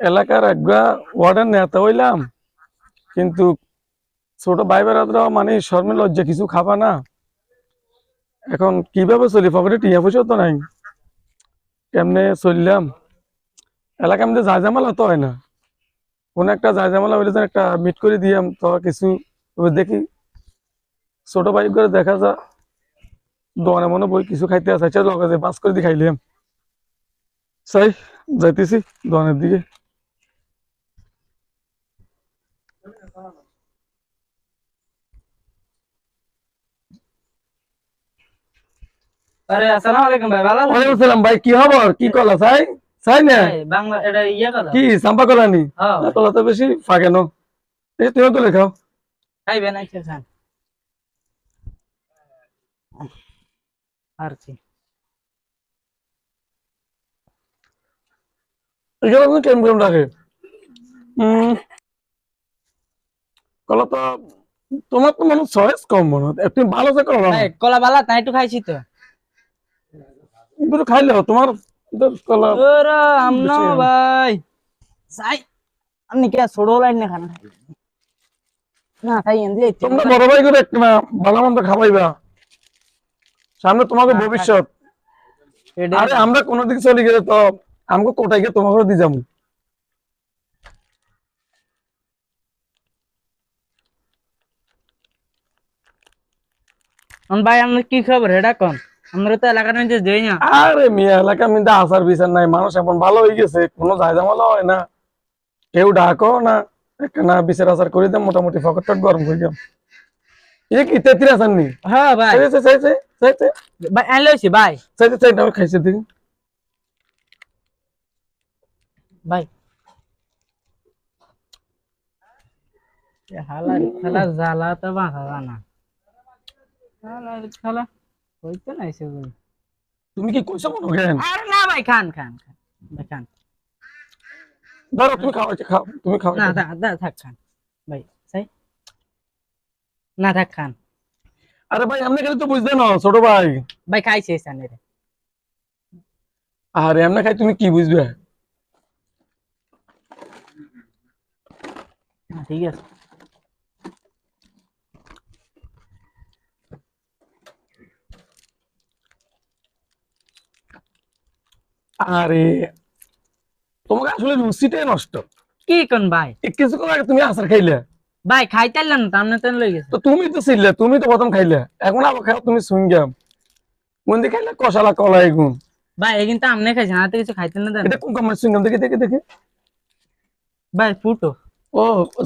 এলাকার একগা ওয়ার্ডের নেতা হইলাম, কিন্তু ছোট ভাই বেড়াতরা মানে শর্মে লজ্জা, কিছু খাবা না। এখন কীভাবে চলি? পকেটে টিয়া পয়সা তো নাই। কেমনে চললাম? এলাকা মধ্যে যা জামালা তো হয় না। কোনো একটা যা জামালা হইলে একটা মিট করে দিয়াম, তো কিছু দেখি। ছোট ভাই করে দেখা যা দোকানে মনে বই কিছু খাইতে আছে লগে যে বাস করে দিয়ে খাইলাম। চাই। যাইতেছি দোকানের দিকে। আরে ভাই কি খবর? কি কলা? চাই? চাই না? বাংলা এটা ইয়ে কি সাম্পা কলা নি? কলা তো বেশি ফাঁকে নো এই তুমিও তো লেখাও। খাইবেন আইসে আর কি। আপনি কেমন কেমন রাখে কলা তো তোমার তো মনে চয়েস কম মনে হয়। তুমি ভালো যে কলা। কলা বালা তাই একটু খাইছি তো। খাইলে তোমার কলা ওরে আমনো বেশি হবে। ভাই। সাই আপনি কে ছোড়ো লাইন না খান। না তাই এন্দি তোমরা বড় ভাই করে একটা না ভালো মন্দ খাবাইবা। সামনে তোমাকে ভবিষ্যৎ। আরে আমরা কোনো দিকে চলে গেলে তো আমাকে গিয়ে তোমাকে দিয়ে যাব? ভাই আমরা কি খবর? এটা কোন? আমরা তো এলাকার মধ্যে দেই না। আরে মিয়া এলাকা মিন্দা আসার বিচার নাই। মানুষ এখন ভালো হয়ে গেছে। কোনো জায়জামালা হয় না। কেউ ডাকো না। না বিচার আচার করে দাম মোটামুটি ফকট গরম হয়ে যাম এই কি তেত্রিশ আসার নি হ্যাঁ ভাই। ভাই ভাই। চাইছে চাইছে আমি খাইছে দিন। ভাই হালার খেলা জ্বালা তো বাঁচা জানা। হালার খেলা হইতে নাই সে তুমি কি কইছো মনে আরে না ভাই খান খান খান ভাই খান। ধরো তুমি খাও খাও তুমি খাও না দা থাক খান। ভাই সাই না থাক খান। আরে ভাই এমনি খালি তো বুঝতে না ছোট ভাই। ভাই খাইছে সানে রে। আরে এমনি খাই তুমি কি বুঝবে? ঠিক আছে। আরে তোমাকে আসলে রুচিটাই নষ্ট। কি কোন ভাই? কিছুক্ষণ আগে তুমি আচার খাইলে। ভাই খাইতাইলেন না তামনে তেন লই গেছে। তো তুমি তো ছিলে তুমি তো প্রথম খাইলে। এখন আবার খাও তুমি সুইঙ্গাম মন্দি খাইলে? কষালা কলা এগুন। ভাই এই কিন্তু আমনে খাইছে না তো কিছু খাইতেন না এটা কোন কোম্পানির সুইঙ্গাম দেখে দেখে দেখে? ভাই ফুটো। ও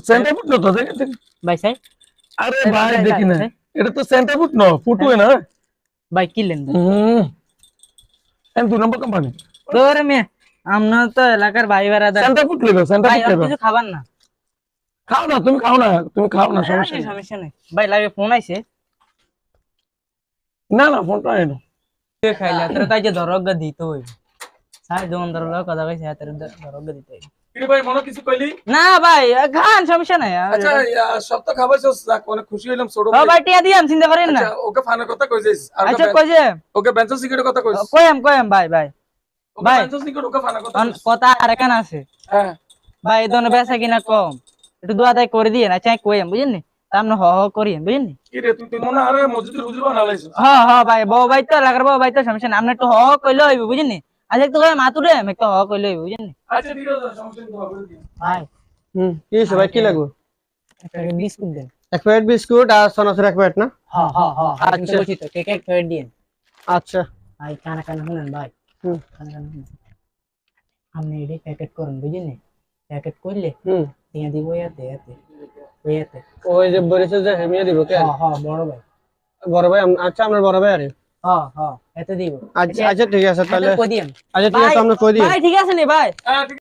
সেন্টার ফুট তো? দেখে দেখে। ভাই সাই আরে ভাই দেখি না। এটা তো সেন্টার ফুট ন ফুটুয়ে না? ভাই ভাই হুম। এম দু নম্বর কোম্পানি তোরে মে আমরা তো এলাকার ভাই বেড়াদার সেন্টার ফুট লেবে সেন্টার ফুট লেবে কিছু খাবার না। খাও না তুমি খাও না তুমি খাও না সমস্যা নেই। সমস্যা নেই। ভাই লাগে ফোন আইছে। না না ফোনটা তুই খাইলে তোর যে দরগা দিতে হইব। সাই দোকানদার লোক কথা কইছে হাতের দরগা দিতে। ভাই মনে কিছু কইলি? না ভাই খান সমস্যা নাই। আচ্ছা সব তো খাবাইছস যাক অনেক খুশি হইলাম ছোট ভাই। ভাই টিয়া দিয়াম চিন্তা করেন না। আচ্ছা, ওকে ফানের কথা কইছিস আচ্ছা কইছে। ওকে বেঞ্চো সিগারেটের কথা কইছিস? কইম কইম ভাই ভাই। ভাই। বেঞ্চো সিগারেট ওকে ফানের কথা কথা আর কেন আছে? হ্যাঁ। ভাই ধরনের কিনা কম। একটু দোয়া দায় করে দিয়ে না চাই কইম বুঝেন নি তামনে হ হ করিয়েন বুঝেন নি কি রে তুই তুই মনে আরে মসজিদের হুজুর বানালাইছিস। হ্যাঁ হ্যাঁ ভাই বউ ভাই তো এলাকার বউ ভাই তো সমস্যা না একটু হ হ কইলে হইব বুঝেন নি আচ্ছা একটু কই মাতুরে আমি একটু হ হ কইলে বুঝেন আচ্ছা আছে সমস্যা করে দিও। ভাই হুম কি ভাই কি লাগবে? একটা বিস্কুট দেন এক প্যাকেট বিস্কুট আর সনাসের এক প্যাকেট না? হ্যাঁ হ্যাঁ হ্যাঁ আচ্ছা। আচ্ছা। বলছি তো কেক এক ফেরত দিন আচ্ছা। ভাই কানা কানা শুনেন ভাই হুম। কানা কানা শুনেন। আপনি এটি প্যাকেট করুন বুঝেন নি প্যাকেট করলে হুম দিয়ে দিব ইয়াতে ইয়াতে ইয়াতে। ওই যে বলেছে যে হেমিয়া দিব কে? হ্যাঁ হ্যাঁ বড় ভাই। বড় ভাই আম- আচ্ছা আপনার বড় ভাই আরে হ্যাঁ হ্যাঁ এতে দিব আচ্ছা আচ্ছা ঠিক আছে তাহলে কই দিন আচ্ছা ঠিক আছে আমরা কই দিই ভাই ঠিক আছে নি ভাই হ্যাঁ ঠিক